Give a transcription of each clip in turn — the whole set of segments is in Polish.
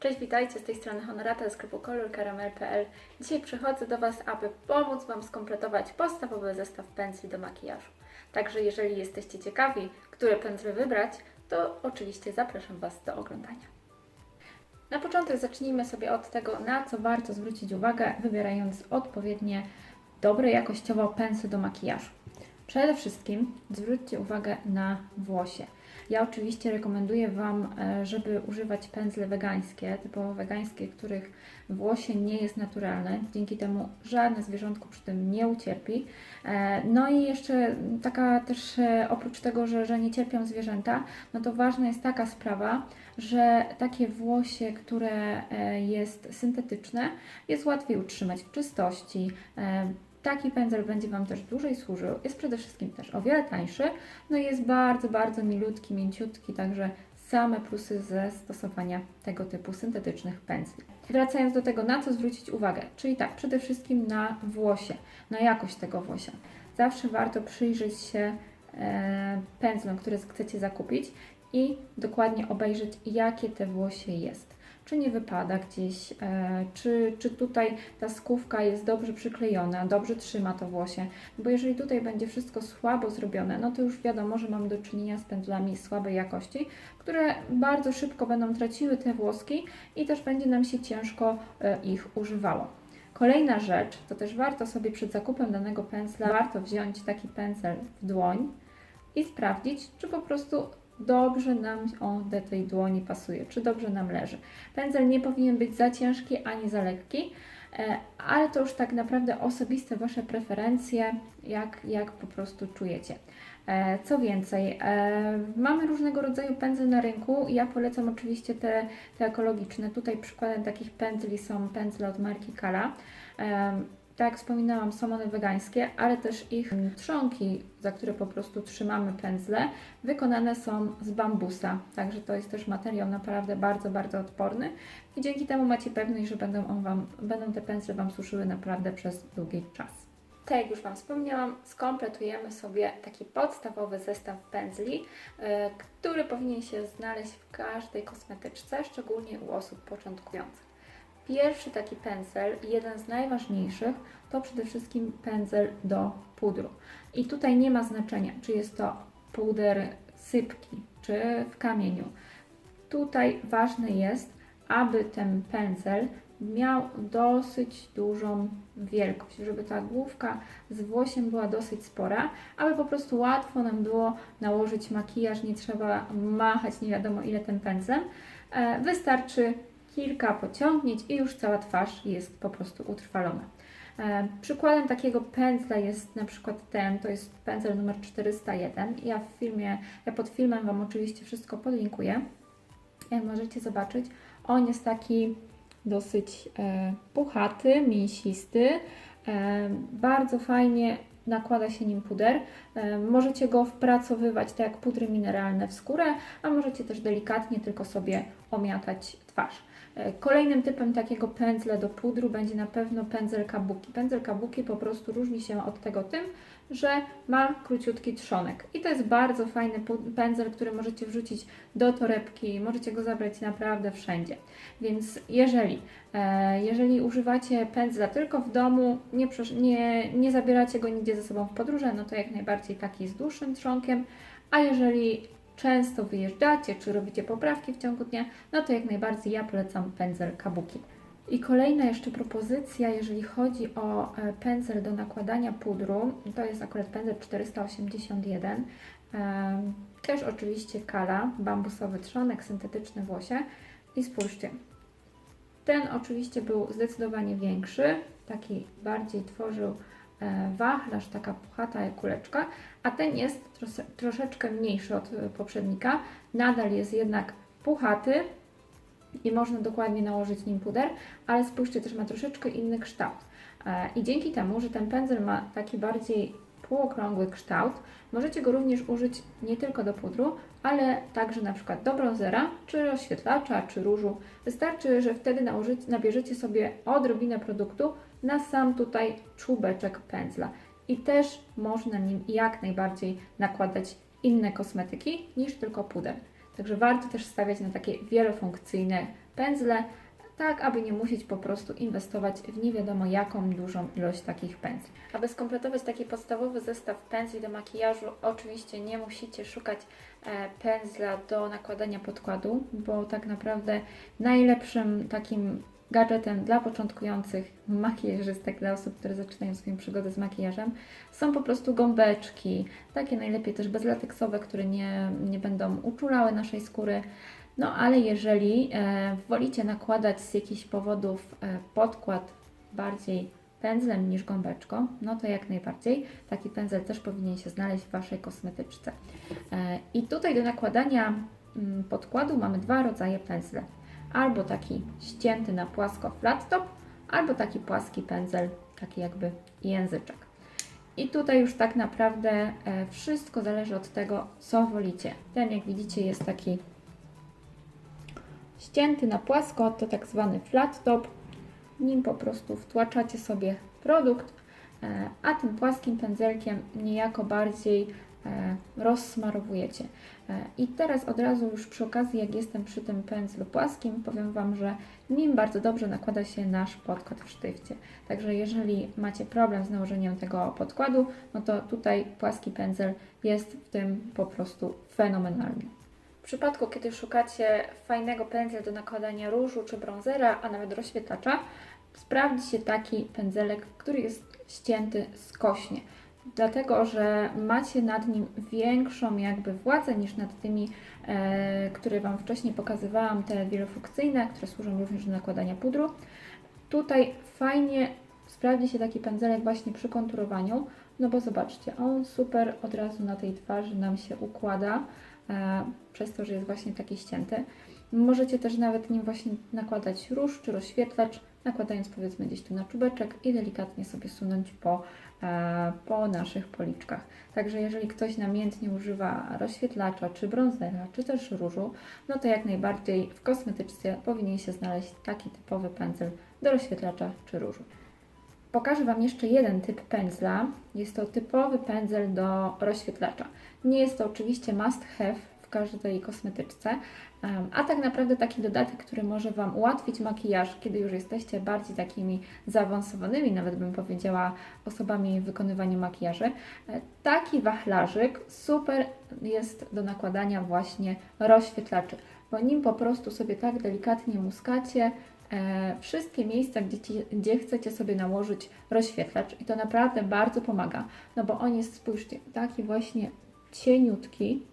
Cześć, witajcie, z tej strony Honorata ze sklepu colorcaramel.pl. Dzisiaj przychodzę do Was, aby pomóc Wam skompletować podstawowy zestaw pędzli do makijażu. Także jeżeli jesteście ciekawi, które pędzle wybrać, to oczywiście zapraszam Was do oglądania. Na początek zacznijmy sobie od tego, na co warto zwrócić uwagę, wybierając odpowiednie, dobre jakościowo pędzle do makijażu. Przede wszystkim zwróćcie uwagę na włosie. Ja oczywiście rekomenduję Wam, e, żeby używać pędzle wegańskie, typowo wegańskie, których włosie nie jest naturalne. Dzięki temu żadne zwierzątko przy tym nie ucierpi. E, No i jeszcze taka też e, oprócz tego, że, że nie cierpią zwierzęta, no to ważna jest taka sprawa, że takie włosie, które jest syntetyczne, jest łatwiej utrzymać w czystości. Taki pędzel będzie Wam też dłużej służył. Jest przede wszystkim też o wiele tańszy. No i jest bardzo, bardzo milutki, mięciutki, także same plusy ze stosowania tego typu syntetycznych pędzli. Wracając do tego, na co zwrócić uwagę, czyli tak, przede wszystkim na włosie, na jakość tego włosia. Zawsze warto przyjrzeć się e, pędzlom, które chcecie zakupić i dokładnie obejrzeć, jakie te włosie jest czy nie wypada gdzieś, e, czy, czy tutaj ta skówka jest dobrze przyklejona, dobrze trzyma to włosie. Bo jeżeli tutaj będzie wszystko słabo zrobione, no to już wiadomo, że mamy do czynienia z pędzlami słabej jakości, które bardzo szybko będą traciły te włoski i też będzie nam się ciężko e, ich używało. Kolejna rzecz, to też warto sobie przed zakupem danego pędzla, warto wziąć taki pędzel w dłoń i sprawdzić, czy po prostu dobrze nam on do tej dłoni pasuje, czy dobrze nam leży. Pędzel nie powinien być za ciężki ani za lekki, e, ale to już tak naprawdę osobiste Wasze preferencje, jak, jak po prostu czujecie. E, Co więcej, e, mamy różnego rodzaju pędzle na rynku. Ja polecam oczywiście te, te ekologiczne. Tutaj przykładem takich pędzli są pędzle od marki Kala. Tak jak wspominałam, są one wegańskie, ale też ich trzonki, za które po prostu trzymamy pędzle, wykonane są z bambusa. Także to jest też materiał naprawdę bardzo, bardzo odporny i dzięki temu macie pewność, że będą, on wam, będą te pędzle Wam suszyły naprawdę przez długi czas. Tak jak już Wam wspomniałam, skompletujemy sobie taki podstawowy zestaw pędzli, e, który powinien się znaleźć w każdej kosmetyczce, szczególnie u osób początkujących. Pierwszy taki pędzel, jeden z najważniejszych, to przede wszystkim pędzel do pudru. I tutaj nie ma znaczenia, czy jest to puder sypki, czy w kamieniu. Tutaj ważne jest, aby ten pędzel miał dosyć dużą wielkość, żeby ta główka z włosiem była dosyć spora, aby po prostu łatwo nam było nałożyć makijaż, nie trzeba machać nie wiadomo ile tym pędzlem. E, Wystarczy kilka pociągnięć i już cała twarz jest po prostu utrwalona. E, Przykładem takiego pędzla jest na przykład ten, to jest pędzel numer 401. Ja w filmie, ja pod filmem Wam oczywiście wszystko podlinkuję. Jak możecie zobaczyć, on jest taki dosyć e, puchaty, mięsisty, e, bardzo fajnie nakłada się nim puder. E, możecie go wpracowywać tak jak pudry mineralne w skórę, a możecie też delikatnie tylko sobie omiatać twarz. E, Kolejnym typem takiego pędzla do pudru będzie na pewno pędzel kabuki. Pędzel kabuki po prostu różni się od tego tym, że ma króciutki trzonek. I to jest bardzo fajny pędzel, który możecie wrzucić do torebki, możecie go zabrać naprawdę wszędzie. Więc jeżeli, e, jeżeli używacie pędzla tylko w domu, nie, nie, nie zabieracie go nigdzie ze sobą w podróże, no to jak najbardziej taki z dłuższym trzonkiem, a jeżeli często wyjeżdżacie, czy robicie poprawki w ciągu dnia, no to jak najbardziej ja polecam pędzel kabuki. I kolejna jeszcze propozycja, jeżeli chodzi o e, pędzel do nakładania pudru, to jest akurat pędzel 481. Em, Też oczywiście kala, bambusowy trzonek, syntetyczne włosie. I spójrzcie, ten oczywiście był zdecydowanie większy, taki bardziej tworzył wachlarz, taka puchata kuleczka, a ten jest troszeczkę mniejszy od e, poprzednika. Nadal jest jednak puchaty i można dokładnie nałożyć nim puder, ale spójrzcie, też ma troszeczkę inny kształt. E, I dzięki temu, że ten pędzel ma taki bardziej półokrągły kształt, możecie go również użyć nie tylko do pudru, ale także na przykład do bronzera, czy rozświetlacza, czy różu. Wystarczy, że wtedy nałożycie, nabierzecie sobie odrobinę produktu na sam tutaj czubeczek pędzla. I też można nim jak najbardziej nakładać inne kosmetyki niż tylko puder. Także warto też stawiać na takie wielofunkcyjne pędzle, tak aby nie musieć po prostu inwestować w nie wiadomo jaką dużą ilość takich pędzli. Aby skompletować taki podstawowy zestaw pędzli do makijażu, oczywiście nie musicie szukać e, pędzla do nakładania podkładu, bo tak naprawdę najlepszym takim gadżetem dla początkujących makijażystek, dla osób, które zaczynają swoją przygodę z makijażem, są po prostu gąbeczki, takie najlepiej też bezlateksowe, które nie, nie będą uczulały naszej skóry. No ale jeżeli e, wolicie nakładać z jakichś powodów e, podkład bardziej pędzlem niż gąbeczką, no to jak najbardziej taki pędzel też powinien się znaleźć w Waszej kosmetyczce. E, I tutaj do nakładania mm, podkładu mamy dwa rodzaje pędzle. Albo taki ścięty na płasko flat top, albo taki płaski pędzel, taki jakby języczek. I tutaj już tak naprawdę e, wszystko zależy od tego, co wolicie. Ten, jak widzicie, jest taki ścięty na płasko, to tak zwany flat top. Nim po prostu wtłaczacie sobie produkt, e, a tym płaskim pędzelkiem niejako bardziej rozsmarowujecie. E, I teraz od razu już przy okazji, jak jestem przy tym pędzlu płaskim, powiem Wam, że nim bardzo dobrze nakłada się nasz podkład w sztywcie. Także jeżeli macie problem z nałożeniem tego podkładu, no to tutaj płaski pędzel jest w tym po prostu fenomenalny. W przypadku, kiedy szukacie fajnego pędzla do nakładania różu czy brązera, a nawet rozświetlacza, sprawdzi się taki pędzelek, który jest ścięty skośnie. Dlatego, że macie nad nim większą jakby władzę niż nad tymi, e, które Wam wcześniej pokazywałam, te wielofunkcyjne, które służą również do nakładania pudru. Tutaj fajnie sprawdzi się taki pędzelek właśnie przy konturowaniu, no bo zobaczcie, on super od razu na tej twarzy nam się układa, e, przez to, że jest właśnie taki ścięty. Możecie też nawet nim właśnie nakładać róż czy rozświetlacz, nakładając powiedzmy gdzieś tu na czubeczek i delikatnie sobie sunąć po, e, po naszych policzkach. Także jeżeli ktoś namiętnie używa rozświetlacza, czy brązera, czy też różu, no to jak najbardziej w kosmetyczce powinien się znaleźć taki typowy pędzel do rozświetlacza czy różu. Pokażę Wam jeszcze jeden typ pędzla. Jest to typowy pędzel do rozświetlacza. Nie jest to oczywiście must have w każdej kosmetyczce, a tak naprawdę taki dodatek, który może Wam ułatwić makijaż, kiedy już jesteście bardziej takimi zaawansowanymi, nawet bym powiedziała, osobami w wykonywaniu makijaży. E, Taki wachlarzyk super jest do nakładania właśnie rozświetlaczy, bo nim po prostu sobie tak delikatnie muskacie, e, wszystkie miejsca, gdzie, ci, gdzie chcecie sobie nałożyć rozświetlacz i to naprawdę bardzo pomaga, no bo on jest, spójrzcie, taki właśnie cieniutki,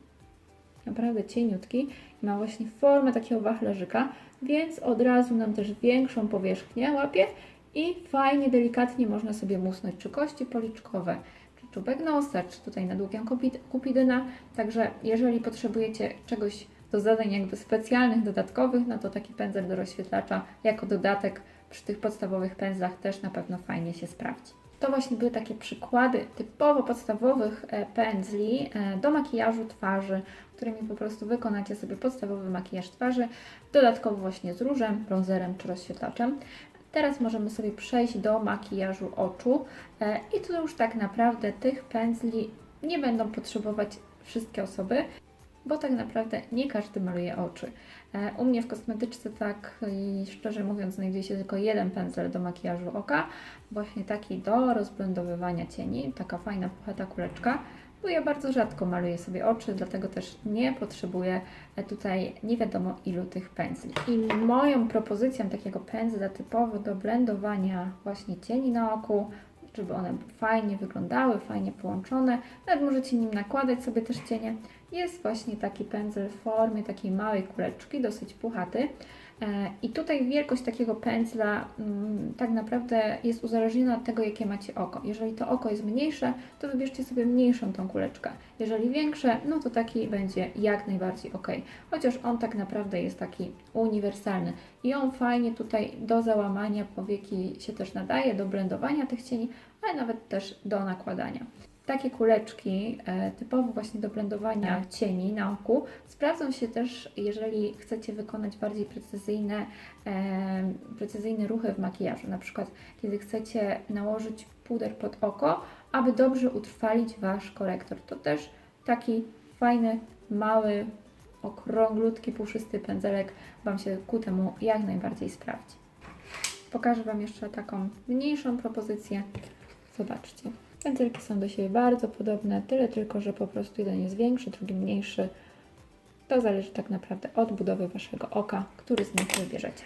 naprawdę cieniutki i ma właśnie formę takiego wachlarzyka, więc od razu nam też większą powierzchnię łapie i fajnie, delikatnie można sobie musnąć czy kości policzkowe, czy czubek nosa, czy tutaj nad kupidyna. Także jeżeli potrzebujecie czegoś do zadań jakby specjalnych, dodatkowych, no to taki pędzel do rozświetlacza jako dodatek przy tych podstawowych pędzlach też na pewno fajnie się sprawdzi. To właśnie były takie przykłady typowo podstawowych e, pędzli e, do makijażu twarzy, którymi po prostu wykonacie sobie podstawowy makijaż twarzy, dodatkowo właśnie z różem, bronzerem czy rozświetlaczem. Teraz możemy sobie przejść do makijażu oczu e, i tu już tak naprawdę tych pędzli nie będą potrzebować wszystkie osoby, bo tak naprawdę nie każdy maluje oczy. E, U mnie w kosmetyczce tak szczerze mówiąc znajduje się tylko jeden pędzel do makijażu oka, właśnie taki do rozblendowywania cieni, taka fajna puchata kuleczka, bo ja bardzo rzadko maluję sobie oczy, dlatego też nie potrzebuję e, tutaj nie wiadomo ilu tych pędzli. I moją propozycją takiego pędzla typowo do blendowania właśnie cieni na oku, żeby one fajnie wyglądały, fajnie połączone, nawet możecie nim nakładać sobie też cienie, jest właśnie taki pędzel w formie takiej małej kuleczki, dosyć puchaty. E, I tutaj wielkość takiego pędzla mm, tak naprawdę jest uzależniona od tego, jakie macie oko. Jeżeli to oko jest mniejsze, to wybierzcie sobie mniejszą tą kuleczkę. Jeżeli większe, no to taki będzie jak najbardziej ok. Chociaż on tak naprawdę jest taki uniwersalny. I on fajnie tutaj do załamania powieki się też nadaje, do blendowania tych cieni, ale nawet też do nakładania. Takie kuleczki, e, typowo właśnie do blendowania cieni na oku, sprawdzą się też, jeżeli chcecie wykonać bardziej precyzyjne, e, precyzyjne ruchy w makijażu. Na przykład, kiedy chcecie nałożyć puder pod oko, aby dobrze utrwalić Wasz korektor. To też taki fajny, mały okrąglutki, puszysty pędzelek Wam się ku temu jak najbardziej sprawdzi. Pokażę Wam jeszcze taką mniejszą propozycję. Zobaczcie. Pędzelki są do siebie bardzo podobne, tyle tylko, że po prostu jeden jest większy, drugi mniejszy. To zależy tak naprawdę od budowy Waszego oka, który z nich wybierzecie.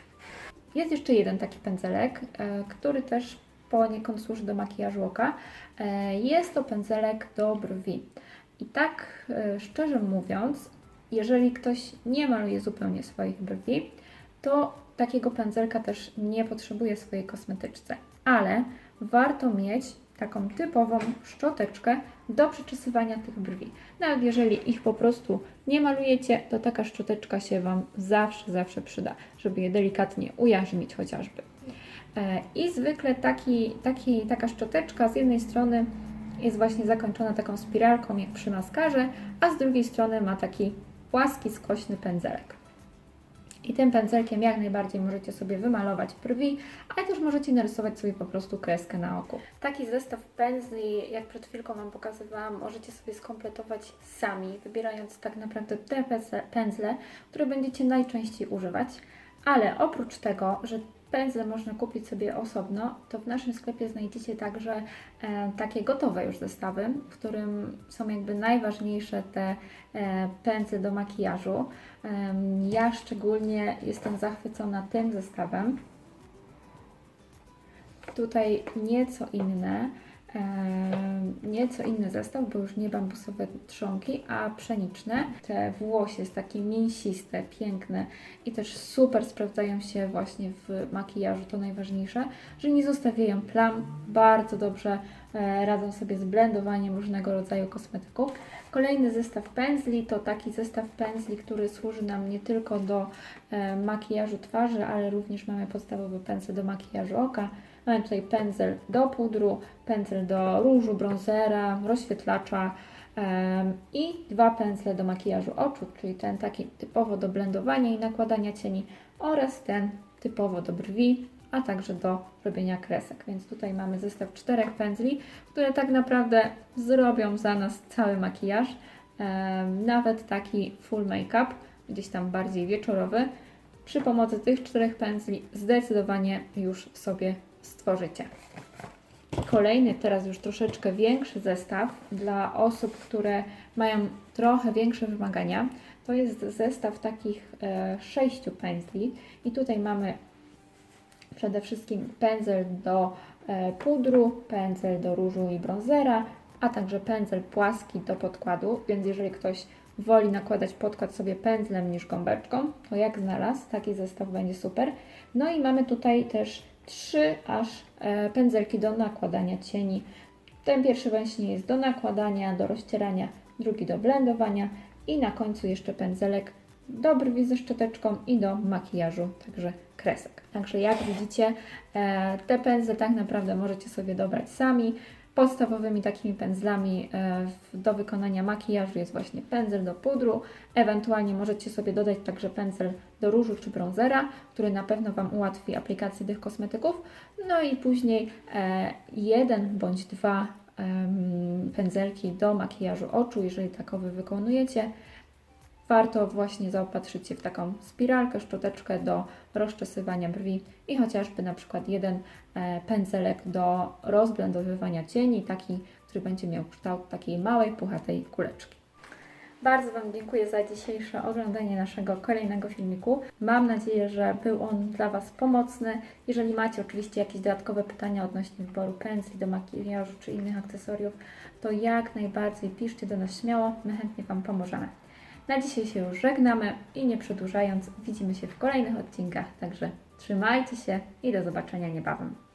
Jest jeszcze jeden taki pędzelek, e, który też poniekąd służy do makijażu oka. E, Jest to pędzelek do brwi. I tak e, szczerze mówiąc, jeżeli ktoś nie maluje zupełnie swoich brwi, to takiego pędzelka też nie potrzebuje swojej kosmetyczce. Ale warto mieć taką typową szczoteczkę do przyczesywania tych brwi. Nawet jeżeli ich po prostu nie malujecie, to taka szczoteczka się Wam zawsze, zawsze przyda, żeby je delikatnie ujarzmić chociażby. E, I zwykle taki, taki, taka szczoteczka z jednej strony jest właśnie zakończona taką spiralką jak przy maskarze, a z drugiej strony ma taki płaski, skośny pędzelek. I tym pędzelkiem jak najbardziej możecie sobie wymalować brwi, ale też możecie narysować sobie po prostu kreskę na oku. Taki zestaw pędzli, jak przed chwilką Wam pokazywałam, możecie sobie skompletować sami, wybierając tak naprawdę te pędzle- które będziecie najczęściej używać. Ale oprócz tego, że pędzle można kupić sobie osobno, to w naszym sklepie znajdziecie także e, takie gotowe już zestawy, w którym są jakby najważniejsze te e, pędzle do makijażu. Ja szczególnie jestem zachwycona tym zestawem. Tutaj nieco inne, nieco inny zestaw, bo już nie bambusowe trzonki, a pszeniczne. Te włosie jest takie mięsiste, piękne i też super sprawdzają się właśnie w makijażu, to najważniejsze, że nie zostawiają plam, bardzo dobrze e, radzą sobie z blendowaniem różnego rodzaju kosmetyków. Kolejny zestaw pędzli to taki zestaw pędzli, który służy nam nie tylko do e, makijażu twarzy, ale również mamy podstawowy pędzel do makijażu oka. Mamy tutaj pędzel do pudru, pędzel do różu, bronzera, rozświetlacza i dwa pędzle do makijażu oczu, czyli ten taki typowo do blendowania i nakładania cieni oraz ten typowo do brwi, a także do robienia kresek. Więc tutaj mamy zestaw czterech pędzli, które tak naprawdę zrobią za nas cały makijaż, nawet taki full make-up, gdzieś tam bardziej wieczorowy. Przy pomocy tych czterech pędzli zdecydowanie już sobie stworzycie. Kolejny, teraz już troszeczkę większy zestaw dla osób, które mają trochę większe wymagania. To jest zestaw takich e, sześciu pędzli i tutaj mamy przede wszystkim pędzel do e, pudru, pędzel do różu i bronzera, a także pędzel płaski do podkładu, więc jeżeli ktoś woli nakładać podkład sobie pędzlem niż gąbeczką, to jak znalazł, taki zestaw będzie super. No i mamy tutaj też trzy aż e, pędzelki do nakładania cieni. Ten pierwszy właśnie jest do nakładania, do rozcierania, drugi do blendowania i na końcu jeszcze pędzelek do brwi ze szczoteczką i do makijażu, także kresek. Także jak widzicie, e, te pędzle tak naprawdę możecie sobie dobrać sami. Podstawowymi takimi pędzlami e, do wykonania makijażu jest właśnie pędzel do pudru. Ewentualnie możecie sobie dodać także pędzel do różu czy bronzera, który na pewno Wam ułatwi aplikację tych kosmetyków. No i później e, jeden bądź dwa pędzelki do makijażu oczu, jeżeli takowy wykonujecie. Warto właśnie zaopatrzyć się w taką spiralkę, szczoteczkę do rozczesywania brwi i chociażby na przykład jeden e, pędzelek do rozblendowywania cieni, taki, który będzie miał kształt takiej małej, puchatej kuleczki. Bardzo Wam dziękuję za dzisiejsze oglądanie naszego kolejnego filmiku. Mam nadzieję, że był on dla Was pomocny. Jeżeli macie oczywiście jakieś dodatkowe pytania odnośnie wyboru pędzli do makijażu czy innych akcesoriów, to jak najbardziej piszcie do nas śmiało, my chętnie Wam pomożemy. Na dzisiaj się już żegnamy i nie przedłużając, widzimy się w kolejnych odcinkach, także trzymajcie się i do zobaczenia niebawem.